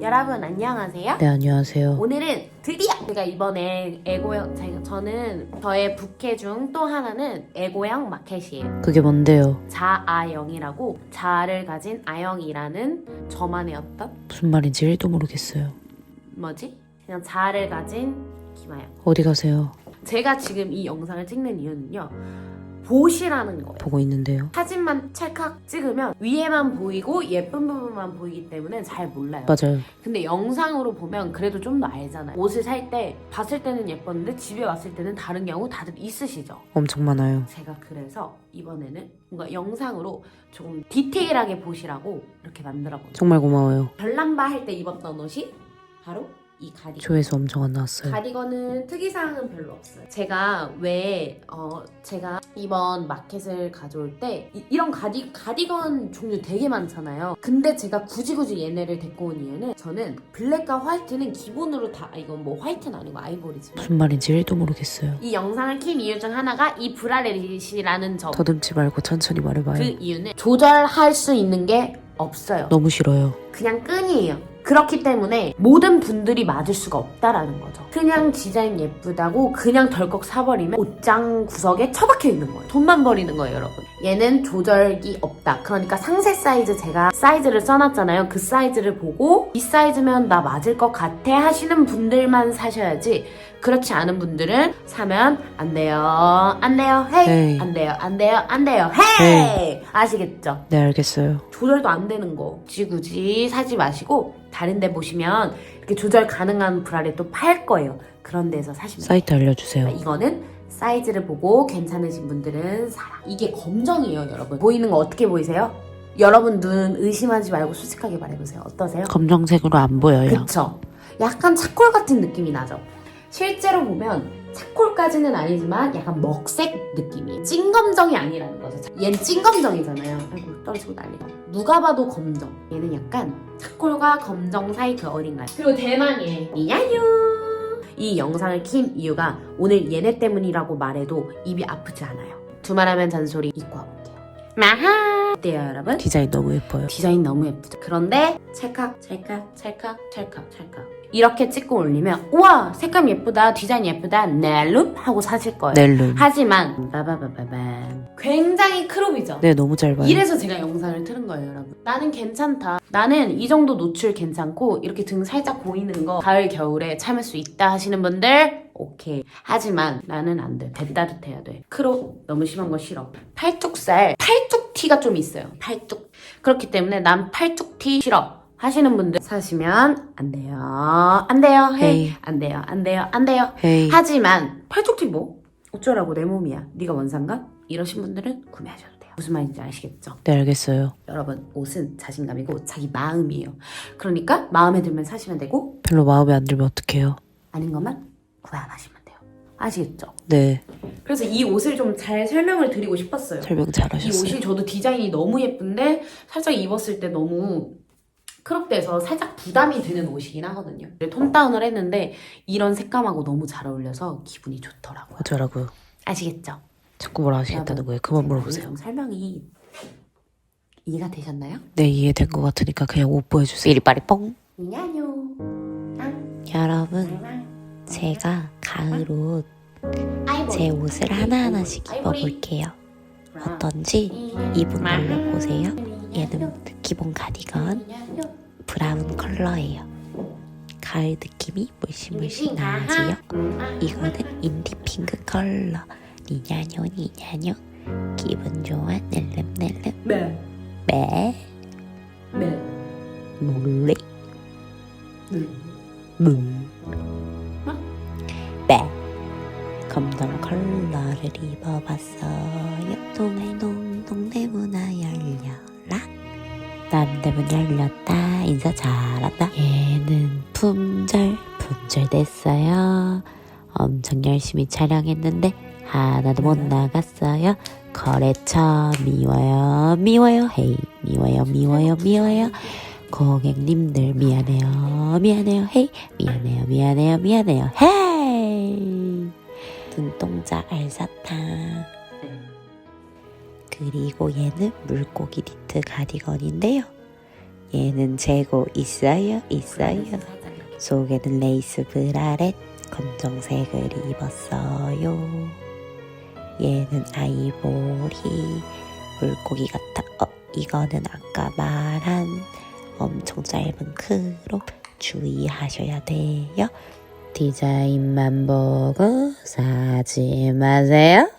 여러분 안녕하세요. 네, 안녕하세요. 오늘은 드디어 제가 이번에 애고형 제가 저는 저의 부캐 중 또 하나는 애고형 마켓이에요. 그게 뭔데요? 자아영이라고 자아를 가진 아영이라는 저만의 어떤 무슨 말인지 1도 모르겠어요. 뭐지? 그냥 자아를 가진 김아영. 어디 가세요? 제가 지금 이 영상을 찍는 이유는요. 보시라는 거예요. 보고 있는데요. 사진만 찰칵 찍으면 위에만 보이고 예쁜 부분만 보이기 때문에 잘 몰라요. 맞아요. 근데 영상으로 보면 그래도 좀 더 알잖아요. 옷을 살 때 봤을 때는 예뻤는데 집에 왔을 때는 다른 경우 다들 있으시죠? 엄청 많아요. 제가 그래서 이번에는 뭔가 영상으로 조금 디테일하게 보시라고 이렇게 만들어봤어요. 정말 고마워요. 별남바 할 때 입었던 옷이 바로 이 가디건. 조회수 엄청 안 나왔어요. 가디건은 특이사항은 별로 없어요. 제가 왜, 어, 제가 이번 마켓을 가져올 때, 이, 런 가디, 가디건 종류 되게 많잖아요. 근데 제가 굳이 굳이 얘네를 데리고 온 이유는 저는 블랙과 화이트는 기본으로 다, 아, 이건 뭐 화이트는 아니고 아이보리지만. 무슨 말인지 1도 모르겠어요. 이 영상을 킨 이유 중 하나가 이 브라레릿이라는 점. 더듬지 말고 천천히 말해봐요. 그 이유는 조절할 수 있는 게 없어요. 너무 싫어요. 그냥 끈이에요. 그렇기 때문에 모든 분들이 맞을 수가 없다라는 거죠. 그냥 디자인 예쁘다고 그냥 덜컥 사버리면 옷장 구석에 처박혀 있는 거예요. 돈만 버리는 거예요, 여러분. 얘는 조절기 없다. 그러니까 상세 사이즈 제가 사이즈를 써놨잖아요. 그 사이즈를 보고 이 사이즈면 나 맞을 것 같아 하시는 분들만 사셔야지. 그렇지 않은 분들은 사면 안 돼요. 안 돼요. 헤이. 헤이. 안 돼요. 안 돼요. 안 돼요. 헤이. 아시겠죠? 네, 알겠어요. 조절도 안 되는 거 굳이 굳이 사지 마시고 다른 데 보시면 이렇게 조절 가능한 브라를 또 팔 거예요 그런 데서 사시면 돼요 사이트 알려주세요. 이거는 사이즈를 보고 괜찮으신 분들은 사라 이게 검정이에요 여러분 보이는 거 어떻게 보이세요? 여러분 눈 의심하지 말고 솔직하게 말해보세요 어떠세요? 검정색으로 안 보여요. 그쵸? 약간 차콜 같은 느낌이 나죠? 실제로 보면 차콜까지는 아니지만 약간 먹색 느낌이 찐검정이 아니라는 거죠. 얘는 찐검정이잖아요. 아이고 떨어지고 난리가. 누가 봐도 검정. 얘는 약간 차콜과 검정 사이 그 어린 가 그리고 대망의 미야유. 이 영상을 킨 이유가 오늘 얘네 때문이라고 말해도 입이 아프지 않아요. 두말하면 잔소리 입고 와볼게요. 마하. 어때요 여러분? 디자인 너무 예뻐요. 디자인 너무 예쁘죠. 그런데 찰칵 찰칵 찰칵 찰칵 찰칵 이렇게 찍고 올리면 우와 색감 예쁘다 디자인 예쁘다 넬룸 하고 사실 거예요. 넬룸. 하지만 빠바바바밤 굉장히 크롭이죠. 네, 너무 잘 봐요. 이래서 제가 영상을 틀은 거예요, 여러분. 나는 괜찮다. 나는 이 정도 노출 괜찮고 이렇게 등 살짝 보이는 거 가을 겨울에 참을 수 있다 하시는 분들 오케이. 하지만 나는 안 돼. 배 따뜻해야 돼. 크롭 너무 심한 거 싫어. 팔뚝살 팔뚝 티가 좀 있어요. 팔뚝. 그렇기 때문에 난 팔뚝 티 싫어. 하시는 분들 사시면 안 돼요. 안 돼요. 헤이. 안 돼요. 안 돼요. 안 돼요. 헤이. 하지만 팔뚝티 뭐? 어쩌라고 내 몸이야. 네가 원상가? 이러신 분들은 구매하셔도 돼요. 무슨 말인지 아시겠죠? 네, 알겠어요. 여러분 옷은 자신감이고 자기 마음이에요. 그러니까 마음에 들면 사시면 되고 별로 마음에 안 들면 어떡해요? 아닌 것만 구매 안 하시면 돼요. 아시겠죠? 네, 그래서 이 옷을 좀 잘 설명을 드리고 싶었어요. 설명 이 잘하셨어요. 옷이 저도 디자인이 너무 예쁜데 살짝 입었을 때 너무 크롭돼서 살짝 부담이 드는 옷이긴 하거든요. 톤 다운을 했는데 이런 색감하고 너무 잘 어울려서 기분이 좋더라고요. 어쩌라고요? 아시겠죠? 자꾸 뭐라 하시겠다는 거예요. 그만 물어보세요. 좀 설명이 이해가 되셨나요? 네, 이해된 것 같으니까 그냥 옷 보여주세요. 이리빠리 뽕. 미냐뇨. 여러분, 제가 가을 옷 제 옷을 하나하나씩 입어볼게요. 어떤지 입은 걸로 보세요. 얘는 기본 가디건 브라운 컬러예요. 가을 느낌이 물씬물씬 나지요. 이거는 인디 핑크 컬러. 니냐뇨 니냐뇨. 기분 좋아 낼름낼름 네. 매 네. 몰래 네. 물 남대문 열렸다. 인사 잘한다. 얘는 품절 품절 됐어요. 엄청 열심히 촬영했는데 하나도 못 나갔어요. 거래처 미워요 미워요 헤이 미워요 미워요 미워요 고객님들 미안해요 미안해요 헤이 미안해요 미안해요 미안해요 헤이 눈동자 알사탕 그리고 얘는 물고기 니트 가디건인데요 얘는 재고 있어요 있어요. 속에는 레이스 브라렛 검정색을 입었어요. 얘는 아이보리 물고기 같아. 어 이거는 아까 말한 엄청 짧은 크롭 주의하셔야 돼요. 디자인만 보고 사지 마세요